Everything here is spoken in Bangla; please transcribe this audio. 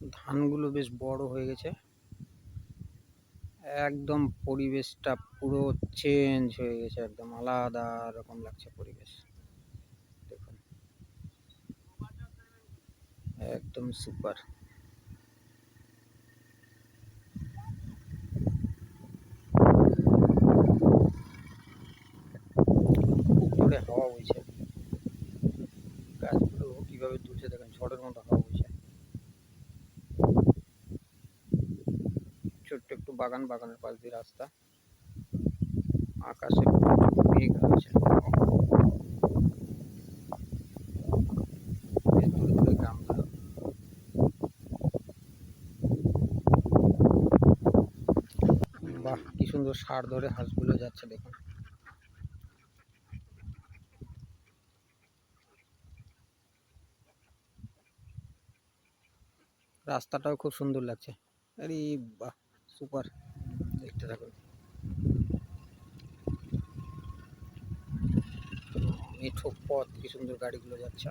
ধানগুলো বেশ বড় হয়ে গেছে। একদম পরিবেশটা পুরো চেঞ্জ হয়ে গেছে, একদম আলাদা রকম লাগছে পরিবেশ। দেখুন। একদম সুপার হাওয়া বইছে। গাছগুলো কীভাবে দুলছে দেখেন, ঝড়ের মতো হাওয়া। বাগান, বাগানের পাশ দিয়ে রাস্তা। আকাশে মেঘ আছে। বাহ, কি সুন্দর সার ধরে হাঁসগুলো যাচ্ছে, দেখুন। রাস্তাটাও খুব সুন্দর লাগছে। আরে বাহ। সুপার। দেখতে থাকুন। মেঠো পথ কি সুন্দর গাড়িগুলো যাচ্ছে।